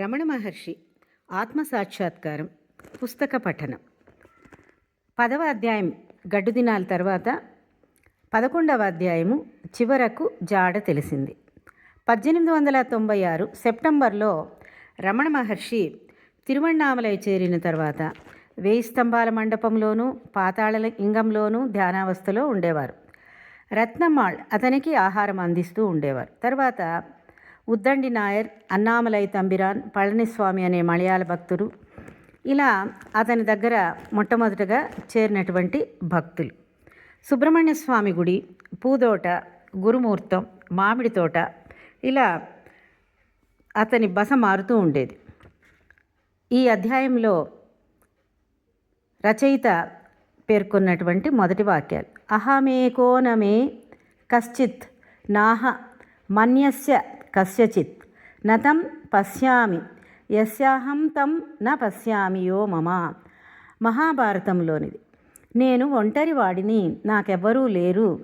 రమణ మహర్షి ఆత్మసాక్షాత్కారం పుస్తక పఠనం. పదవ అధ్యాయం గడ్డు దినాల తర్వాత పదకొండవ అధ్యాయము చివరకు జాడ తెలిసింది. పద్దెనిమిది వందల తొంభై ఆరు సెప్టెంబర్లో రమణ మహర్షి తిరువణ్ణామలై చేరిన తర్వాత వేయి స్తంభాల మండపంలోనూ పాతాళ లింగంలోనూ ధ్యానావస్థలో ఉండేవారు. రత్నమ్మాళ్ అతనికి ఆహారం అందిస్తూ ఉండేవారు. తర్వాత ఉద్దండి నాయర్ అన్నామలై తంబిరాన్ పళనిస్వామి అనే మలయాళ భక్తుడు ఇలా అతని దగ్గర మొట్టమొదటగా చేరినటువంటి భక్తులు. సుబ్రహ్మణ్య స్వామి గుడి పూదోట గురుమూర్తం మామిడి తోట ఇలా అతని బస మారుతూ ఉండేది. ఈ అధ్యాయంలో రచయిత పేర్కొన్నటువంటి మొదటి వాక్యాలు. అహమేకోనమే కశ్చిత్ నాహ మన్యస్య కస్యచిత్. నతం పశ్యామి. యస్యాహం తం న పశ్యామి యో మమ. మహాభారతంలోనిది. నేను ఒంటరి వాడిని నాకెవ్వరూ లేరు.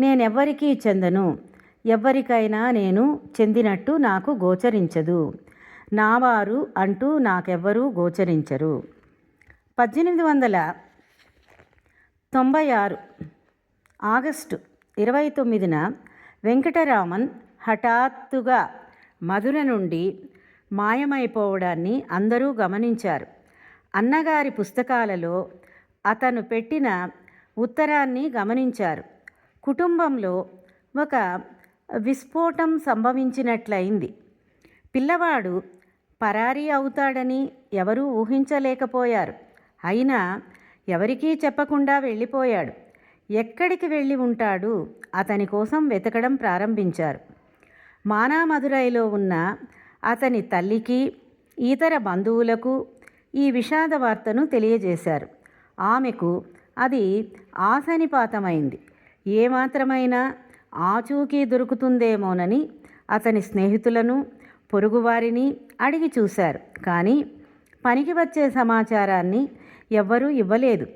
నేనెవ్వరికీ చెందను. ఎవ్వరికైనా నేను చెందినట్టు నాకు గోచరించదు. నావారు అంటూ నాకెవ్వరూ గోచరించరు. పద్దెనిమిది వందల తొంభై ఆరు ఆగస్టు ఇరవై తొమ్మిదిన వెంకటరామన్ హఠాత్తుగా మధుర నుండి మాయమైపోవడాన్ని అందరూ గమనించారు. అన్నగారి పుస్తకాలలో అతను పెట్టిన ఉత్తరాన్ని గమనించారు. కుటుంబంలో ఒక విస్ఫోటం సంభవించినట్లయింది. పిల్లవాడు పరారీ అవుతాడని ఎవరూ ఊహించలేకపోయారు. అయినా ఎవరికీ చెప్పకుండా వెళ్ళిపోయాడు. ఎక్కడికి వెళ్ళి ఉంటాడు? అతని కోసం వెతకడం ప్రారంభించారు. మానామధురైలో ఉన్న అతని తల్లికి ఇతర బంధువులకు ఈ విషాద వార్తను తెలియజేశారు. ఆమెకు అది ఆశనిపాతమైంది ఏమాత్రమైనా ఆచూకీ దొరుకుతుందేమోనని అతని స్నేహితులను పొరుగువారిని అడిగి చూశారు. కానీ పనికి వచ్చే సమాచారాన్ని ఎవ్వరూ ఇవ్వలేదు.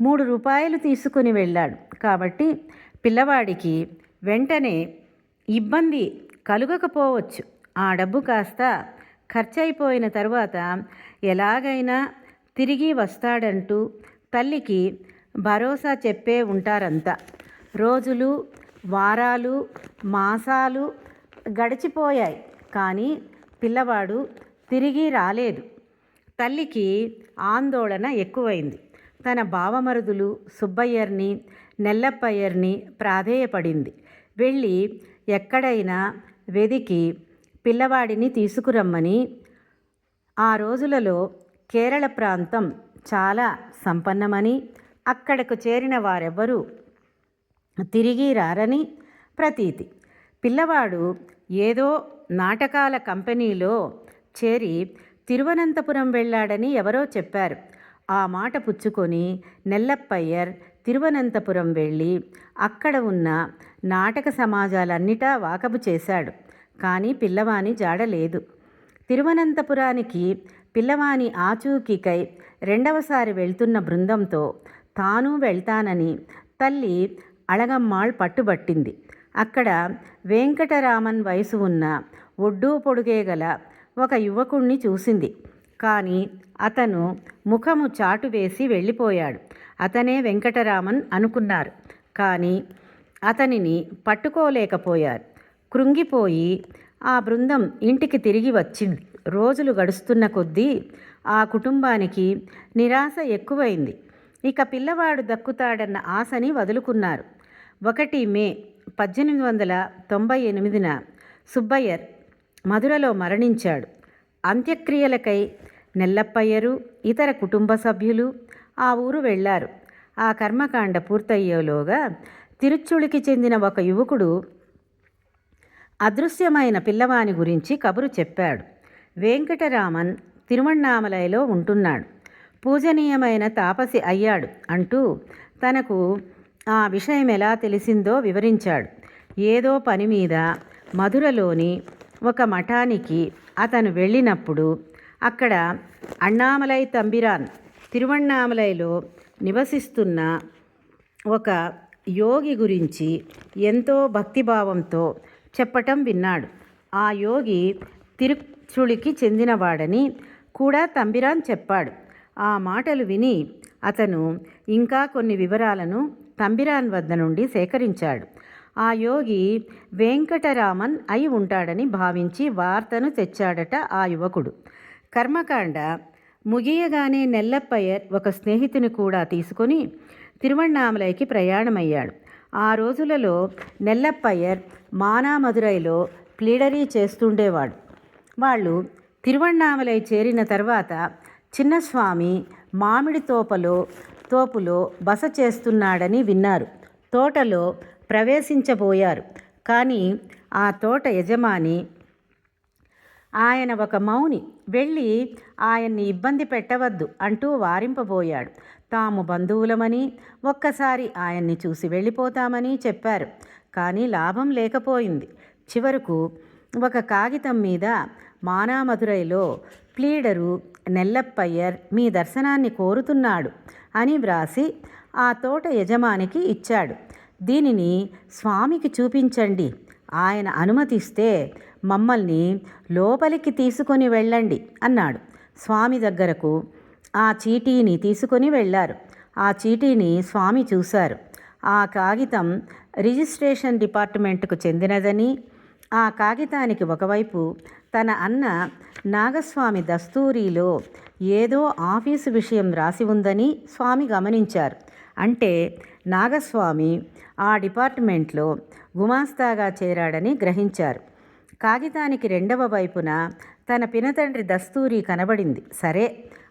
మూడు రూపాయలు తీసుకుని వెళ్ళాడు. కాబట్టి పిల్లవాడికి వెంటనే ఇబ్బంది కలుగకపోవచ్చు. ఆ డబ్బు కాస్త ఖర్చయిపోయిన తర్వాత ఎలాగైనా తిరిగి వస్తాడంటూ తల్లికి భరోసా చెప్పే ఉంటారంతా రోజులు వారాలు మాసాలు గడిచిపోయాయి కానీ పిల్లవాడు తిరిగి రాలేదు. తల్లికి ఆందోళన ఎక్కువైంది. తన బావమరుదులు సుబ్బయ్యర్ని నెల్లప్పయ్యర్ని ప్రాధేయపడింది. వెళ్ళి ఎక్కడైనా వెదికి పిల్లవాడిని తీసుకురమ్మని. ఆ రోజులలో కేరళ ప్రాంతం చాలా సంపన్నమని అక్కడకు చేరిన వారెవ్వరూ తిరిగి రారని ప్రతీతి. పిల్లవాడు ఏదో నాటకాల కంపెనీలో చేరి తిరువనంతపురం వెళ్ళాడని ఎవరో చెప్పారు. ఆ మాట పుచ్చుకొని నెల్లప్పయ్యర్ తిరువనంతపురం వెళ్ళి అక్కడ ఉన్న నాటక సమాజాలన్నిటా వాకబు చేశాడు. కానీ పిల్లవాని జాడలేదు తిరువనంతపురానికి పిల్లవాని ఆచూకీకై రెండవసారి వెళ్తున్న బృందంతో తాను వెళ్తానని తల్లి అళగమ్మాళ్ పట్టుబట్టింది. అక్కడ వెంకటరామన్ వయసు ఉన్న ఒడ్డు పొడుగే గల ఒక యువకుణ్ణి చూసింది. కానీ అతను ముఖము చాటు వేసి వెళ్ళిపోయాడు. అతనే వెంకటరామన్ అనుకున్నారు. కానీ అతనిని పట్టుకోలేకపోయారు. కృంగిపోయి ఆ బృందం ఇంటికి తిరిగి వచ్చింది. రోజులు గడుస్తున్న కొద్దీ ఆ కుటుంబానికి నిరాశ ఎక్కువైంది. ఇక పిల్లవాడు దక్కుతాడన్న ఆశని వదులుకున్నారు. ఒకటి మే పద్దెనిమిది వందల తొంభై ఎనిమిదిన సుబ్బయ్యర్ మధురలో మరణించాడు. అంత్యక్రియలకై నెల్లప్పయ్యరు ఇతర కుటుంబ సభ్యులు ఆ ఊరు వెళ్ళారు ఆ కర్మకాండ పూర్తయ్యేలోగా తిరుచ్చుళికి చెందిన ఒక యువకుడు అదృశ్యమైన పిల్లవాని గురించి కబురు చెప్పాడు. వెంకటరామన్ తిరువణ్ణామలయలో ఉంటున్నాడు. పూజనీయమైన తాపసి అయ్యాడు అంటూ తనకు ఆ విషయం ఎలా తెలిసిందో వివరించాడు. ఏదో పని మీద మధురలోని ఒక మఠానికి అతను వెళ్ళినప్పుడు అక్కడ అన్నామలై తంబిరాన్ తిరువణ్ణామలైలో నివసిస్తున్న ఒక యోగి గురించి ఎంతో భక్తిభావంతో చెప్పటం విన్నాడు. ఆ యోగి తిరుచుళికి చెందినవాడని కూడా తంబిరాన్ చెప్పాడు. ఆ మాటలు విని అతను ఇంకా కొన్ని వివరాలను తంబిరాన్ వద్ద నుండి సేకరించాడు. ఆ యోగి వెంకటరామన్ అయి ఉంటాడని భావించి వార్తను తెచ్చాడట ఆ యువకుడు. కర్మకాండ ముగియగానే నెల్లప్పయ్యర్ ఒక స్నేహితుని కూడా తీసుకొని తిరువణ్ణామలైకి ప్రయాణమయ్యాడు. ఆ రోజులలో నెల్లప్పయ్యర్ మానామదురైలో ప్లీడరీ చేస్తుండేవాడు. వాళ్ళు తిరువణ్ణామలై చేరిన తర్వాత చిన్నస్వామి మామిడి తోపలో తోపులో బస చేస్తున్నాడని విన్నారు. తోటలో ప్రవేశించబోయారు. కానీ ఆ తోట యజమాని ఆయన ఒక మౌని. వెళ్ళి ఆయన్ని ఇబ్బంది పెట్టవద్దు అంటూ వారింపబోయాడు. తాము బంధువులమని ఒక్కసారి ఆయన్ని చూసి వెళ్ళిపోతామని చెప్పారు. కానీ లాభం లేకపోయింది. చివరకు ఒక కాగితం మీద మానామధురైలో ప్లీడరు నెల్లప్పయ్యర్ మీ దర్శనాన్ని కోరుతున్నాడు అని వ్రాసి ఆ తోట యజమానికి ఇచ్చాడు. దీనిని స్వామికి చూపించండి ఆయన అనుమతిస్తే మమ్మల్ని లోపలికి తీసుకొని వెళ్ళండి అన్నాడు. స్వామి దగ్గరకు ఆ చీటీని తీసుకొని వెళ్ళారు. ఆ చీటీని స్వామి చూశారు. ఆ కాగితం రిజిస్ట్రేషన్ డిపార్ట్మెంట్కు చెందినదని ఆ కాగితానికి ఒకవైపు తన అన్న నాగస్వామి దస్తూరిలో ఏదో ఆఫీసు విషయం రాసి ఉందని స్వామి గమనించారు. అంటే నాగస్వామి ఆ డిపార్ట్మెంట్లో గుమాస్తాగా చేరాడని గ్రహించారు. కాగితానికి రెండవ వైపున తన పినతండ్రి దస్తూరి కనబడింది. సరే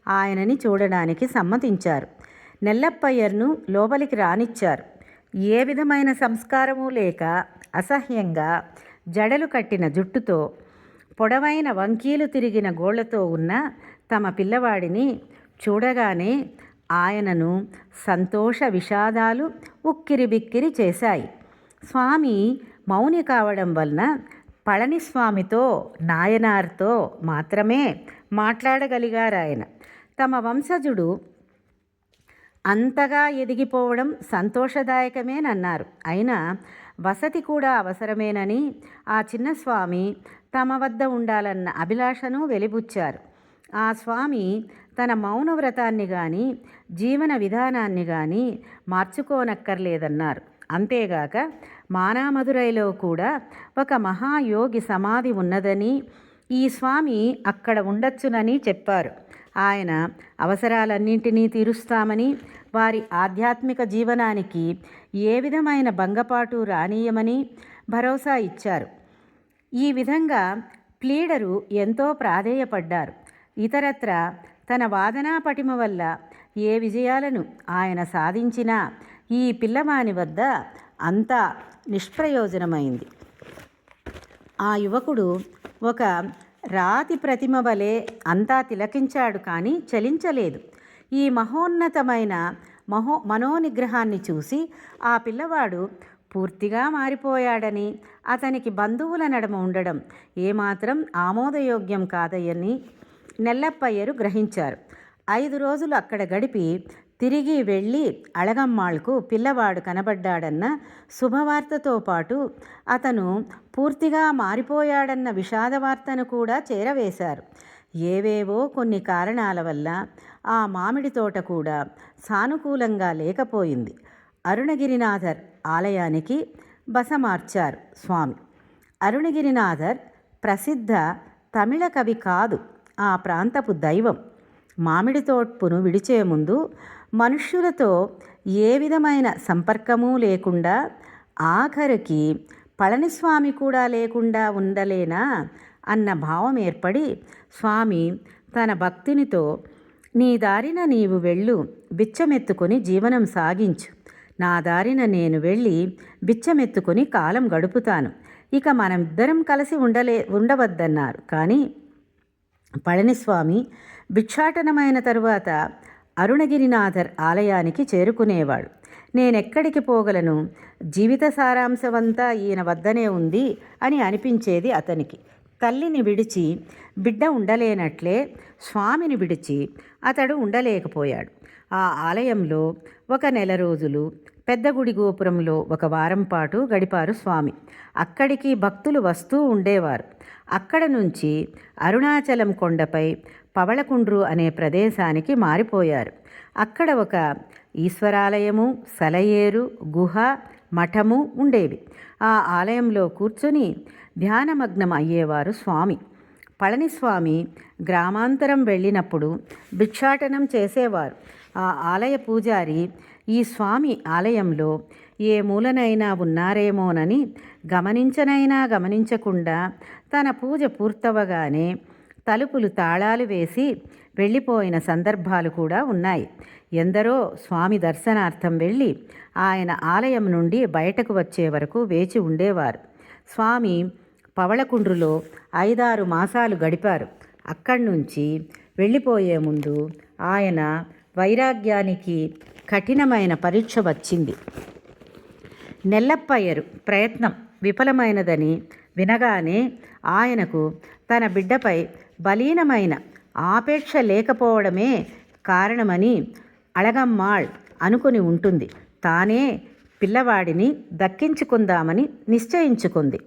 ఆయనని చూడడానికి సమ్మతించారు. నెల్లప్పయ్యర్ను లోపలికి రానిచ్చారు. ఏ విధమైన సంస్కారము లేక అసహ్యంగా జడలు కట్టిన జుట్టుతో పొడవైన వంకీలు తిరిగిన గోళ్ళతో ఉన్న తమ పిల్లవాడిని చూడగానే ఆయనను సంతోష విషాదాలు ఉక్కిరిబిక్కిరి చేశాయి. స్వామి మౌని కావడం వలన పళనిస్వామితో నాయనార్తో మాత్రమే మాట్లాడగలిగారాయన. తమ వంశజుడు అంతగా ఎదిగిపోవడం సంతోషదాయకమేనన్నారు. అయినా వసతి కూడా అవసరమేనని ఆ చిన్న స్వామి తమ వద్ద ఉండాలన్న అభిలాషను వెలిబుచ్చారు. ఆ స్వామి తన మౌన వ్రతాన్ని కానీ జీవన విధానాన్ని కానీ మార్చుకోనక్కర్లేదన్నారు. అంతేగాక మానామధురైలో కూడా ఒక మహాయోగి సమాధి ఉన్నదని ఈ స్వామి అక్కడ ఉండొచ్చునని చెప్పారు. ఆయన అవసరాలన్నింటినీ తీరుస్తామని వారి ఆధ్యాత్మిక జీవనానికి ఏ విధమైన భంగపాటు రానీయమని భరోసా ఇచ్చారు. ఈ విధంగా ప్లీడరు ఎంతో ప్రాధేయపడ్డారు. ఇతరత్ర తన వాదనా పటిమ వల్ల ఏ విజయాలను ఆయన సాధించినా ఈ పిల్లవాని వద్ద అంతా నిష్ప్రయోజనమైంది. ఆ యువకుడు ఒక రాతి ప్రతిమ వలె అంతా తిలకించాడు కానీ చలించలేదు. ఈ మహోన్నతమైన మహో మనోనిగ్రహాన్ని చూసి ఆ పిల్లవాడు పూర్తిగా మారిపోయాడని అతనికి బంధువుల నడమ ఉండడం ఏమాత్రం ఆమోదయోగ్యం కాదయని నెల్లప్పయ్యరు గ్రహించారు. ఐదు రోజులు అక్కడ గడిపి తిరిగి వెళ్ళి అళగమ్మాళ్కు పిల్లవాడు కనబడ్డాడన్న శుభవార్తతో పాటు అతను పూర్తిగా మారిపోయాడన్న విషాద వార్తను కూడా చేరవేశారు. ఏవేవో కొన్ని కారణాల వల్ల ఆ మామిడి తోట కూడా సానుకూలంగా లేకపోయింది. అరుణగిరినాథర్ ఆలయానికి బస మార్చారు స్వామి. అరుణగిరినాథర్ ప్రసిద్ధ తమిళ కవి కాదు. ఆ ప్రాంతపు దైవం. మామిడి తోడ్పును విడిచే ముందు మనుష్యులతో ఏ విధమైన సంపర్కము లేకుండా ఆఖరికి పళనిస్వామి కూడా లేకుండా ఉండలేనా అన్న భావం ఏర్పడి స్వామి తన భక్తినితో నీ దారిన నీవు వెళ్ళు బిచ్చమెత్తుకొని జీవనం సాగించు. నా దారిన నేను వెళ్ళి బిచ్చమెత్తుకొని కాలం గడుపుతాను. ఇక మనమిద్దరం కలిసి ఉండలే ఉండవద్దన్నారు. కానీ పళనిస్వామి భిక్షాటనమైన తరువాత అరుణగిరినాథర్ ఆలయానికి చేరుకునేవాడు. నేనెక్కడికి పోగలను? జీవిత సారాంశమంతా ఈయన వద్దనే ఉంది అని అనిపించేది అతనికి. తల్లిని విడిచి బిడ్డ ఉండలేనట్లే స్వామిని విడిచి అతడు ఉండలేకపోయాడు. ఆ ఆలయంలో ఒక నెల రోజులు పెద్ద గుడి గోపురంలో ఒక వారం పాటు గడిపారు స్వామి. అక్కడికి భక్తులు వస్తూ ఉండేవారు. అక్కడ నుంచి అరుణాచలం కొండపై పవళకుండ్రు అనే ప్రదేశానికి మారిపోయారు. అక్కడ ఒక ఈశ్వరాలయము సలయేరు గుహ మఠము ఉండేవి. ఆ ఆలయంలో కూర్చొని ధ్యానమగ్నం అయ్యేవారు స్వామి. పళనిస్వామి గ్రామాంతరం వెళ్ళినప్పుడు భిక్షాటనం చేసేవారు. ఆ ఆలయ పూజారి ఈ స్వామి ఆలయంలో ఏ మూలనైనా ఉన్నారేమోనని గమనించనైనా గమనించకుండా తన పూజ పూర్తవగానే తలుపులు తాళాలు వేసి వెళ్ళిపోయిన సందర్భాలు కూడా ఉన్నాయి. ఎందరో స్వామి దర్శనార్థం వెళ్ళి ఆయన ఆలయం నుండి బయటకు వచ్చే వరకు వేచి ఉండేవారు. స్వామి పవళకుండ్రులో ఐదారు మాసాలు గడిపారు. అక్కడి నుంచి వెళ్ళిపోయే ముందు ఆయన వైరాగ్యానికి కఠినమైన పరీక్ష వచ్చింది. నెల్లప్పయ్యరు ప్రయత్నం విఫలమైనదని వినగానే ఆయనకు తన బిడ్డపై బలీనమైన ఆపేక్ష లేకపోవడమే కారణమని అళగమ్మాళ్ అనుకుని ఉంటుంది. తానే పిల్లవాడిని దక్కించుకుందామని నిశ్చయించుకుంది.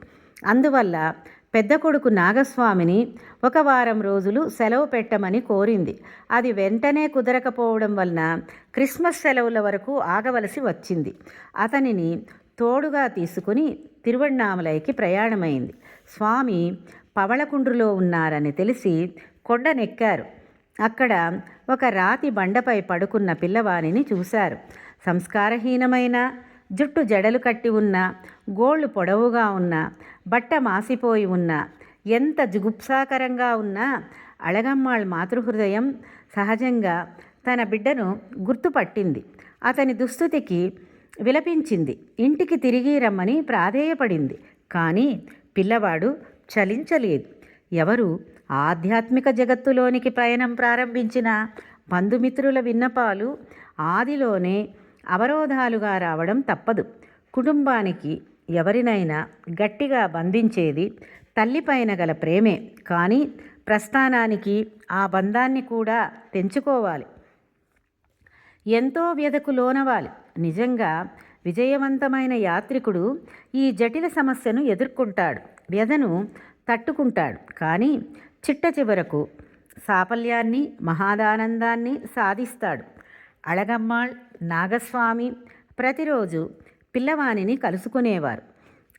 అందువల్ల పెద్ద కొడుకు నాగస్వామిని ఒక వారం రోజులు సెలవు పెట్టమని కోరింది. అది వెంటనే కుదరకపోవడం వలన క్రిస్మస్ సెలవుల వరకు ఆగవలసి వచ్చింది. అతనిని తోడుగా తీసుకుని తిరువణ్ణామలైకి ప్రయాణమైంది. స్వామి పవళకుండ్రులో ఉన్నారని తెలిసి కొండనెక్కారు అక్కడ ఒక రాతి బండపై పడుకున్న పిల్లవానిని చూశారు. సంస్కారహీనమైన జుట్టు జడలు కట్టి ఉన్న గోళ్ళు పొడవుగా ఉన్న బట్ట మాసిపోయి ఉన్న ఎంత జుగుప్సాకరంగా ఉన్నా అళగమ్మాళ్ మాతృహృదయం సహజంగా తన బిడ్డను గుర్తుపట్టింది. అతని దుస్థితికి విలపించింది. ఇంటికి తిరిగి రమ్మని ప్రాధేయపడింది. కానీ పిల్లవాడు చలించలేదు. ఎవరు ఆధ్యాత్మిక జగత్తులోనికి ప్రయాణం ప్రారంభించిన బంధుమిత్రుల విన్నపాలు ఆదిలోనే అవరోధాలుగా రావడం తప్పదు. కుటుంబానికి ఎవరినైనా గట్టిగా బంధించేది తల్లిపైన గల ప్రేమే. కానీ ప్రస్థానానికి ఆ బంధాన్ని కూడా తెంచుకోవాలి. ఎంతో వ్యధకు లోనవాలి. నిజంగా విజయవంతమైన యాత్రికుడు ఈ జటిల సమస్యను ఎదుర్కొంటాడు. వ్యధను తట్టుకుంటాడు. కానీ చిట్ట చివరకు సాఫల్యాన్ని మహాదానందాన్ని సాధిస్తాడు. అళగమ్మాళ్ నాగస్వామి ప్రతిరోజు పిల్లవానిని కలుసుకునేవారు.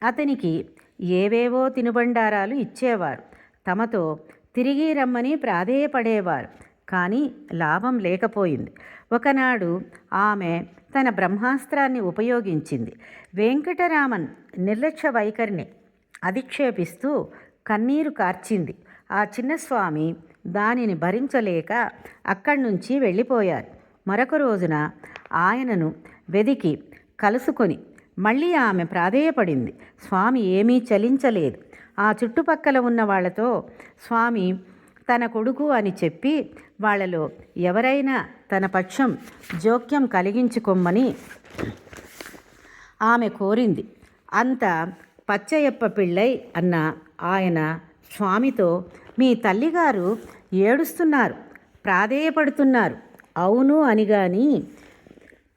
అతనికి ఏవేవో తినుబండారాలు ఇచ్చేవారు. తమతో తిరిగి రమ్మని ప్రాధేయపడేవారు. కానీ లాభం లేకపోయింది. ఒకనాడు ఆమె తన బ్రహ్మాస్త్రాన్ని ఉపయోగించింది. వెంకటరామన్ నిర్లక్ష్య వైఖరిని అధిక్షేపిస్తూ కన్నీరు కార్చింది. ఆ చిన్నస్వామి దానిని భరించలేక అక్కడి నుంచి వెళ్ళిపోయారు. మరొక రోజున ఆయనను వెదికి కలుసుకొని మళ్ళీ ఆమె ప్రాధేయపడింది. స్వామి ఏమీ చలించలేదు. ఆ చుట్టుపక్కల ఉన్న వాళ్ళతో స్వామి తన కొడుకు అని చెప్పి వాళ్ళలో ఎవరైనా తన పక్షం జోక్యం కలిగించుకోమని ఆమె కోరింది. అంత పచ్చయప్ప పిళ్ళై అన్న ఆయన స్వామితో మీ తల్లిగారు ఏడుస్తున్నారు ప్రాధేయపడుతున్నారు. అవును అని కానీ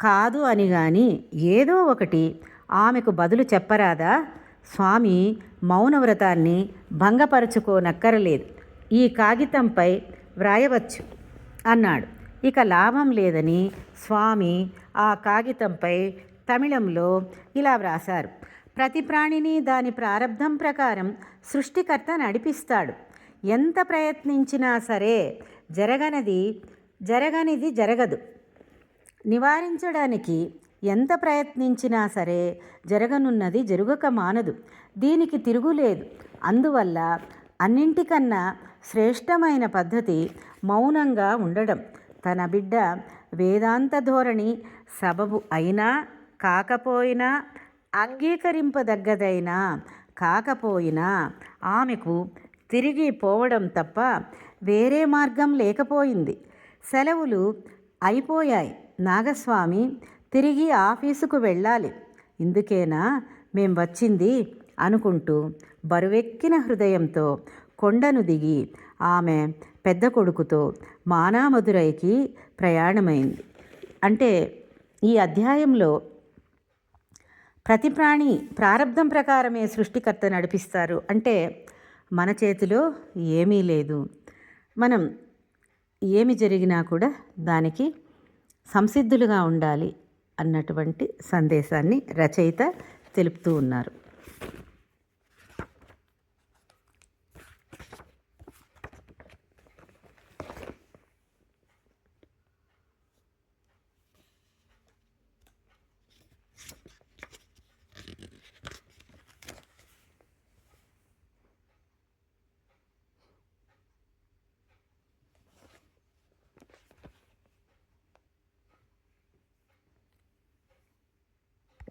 కాదు అని కానీ ఏదో ఒకటి ఆమెకు బదులు చెప్పరాదా? స్వామి మౌనవ్రతాన్ని భంగపరుచుకోనక్కరలేదు. ఈ కాగితంపై వ్రాయవచ్చు అన్నాడు. ఇక లాభం లేదని స్వామి ఆ కాగితంపై తమిళంలో ఇలా వ్రాశారు. ప్రతి ప్రాణిని దాని ప్రారంధం ప్రకారం సృష్టికర్త నడిపిస్తాడు. ఎంత ప్రయత్నించినా సరే జరగనది జరగనిది జరగదు. నివారించడానికి ఎంత ప్రయత్నించినా సరే జరగనున్నది జరుగక మానదు. దీనికి తిరుగులేదు. అందువల్ల అన్నింటికన్నా శ్రేష్టమైన పద్ధతి మౌనంగా ఉండడం. తన బిడ్డ వేదాంత ధోరణి సబబు అయినా కాకపోయినా అంగీకరింపదగ్గదైనా కాకపోయినా ఆమెకు తిరిగి పోవడం తప్ప వేరే మార్గం లేకపోయింది. సెలవులు అయిపోయాయి. నాగస్వామి తిరిగి ఆఫీసుకు వెళ్ళాలి. ఇందుకేనా? మేం వచ్చింది అనుకుంటూ బరువెక్కిన హృదయంతో కొండను దిగి ఆమె పెద్ద కొడుకుతో మానామధురైకి ప్రయాణమైంది. అంటే ఈ అధ్యాయంలో ప్రతి ప్రాణి ప్రారంధం ప్రకారమే సృష్టికర్త నడిపిస్తారు. అంటే మన చేతిలో ఏమీ లేదు. మనం ఏమి జరిగినా కూడా దానికి సంసిద్ధులుగా ఉండాలి అన్నటువంటి సందేశాన్ని రచయిత తెలుపుతూ ఉన్నారు.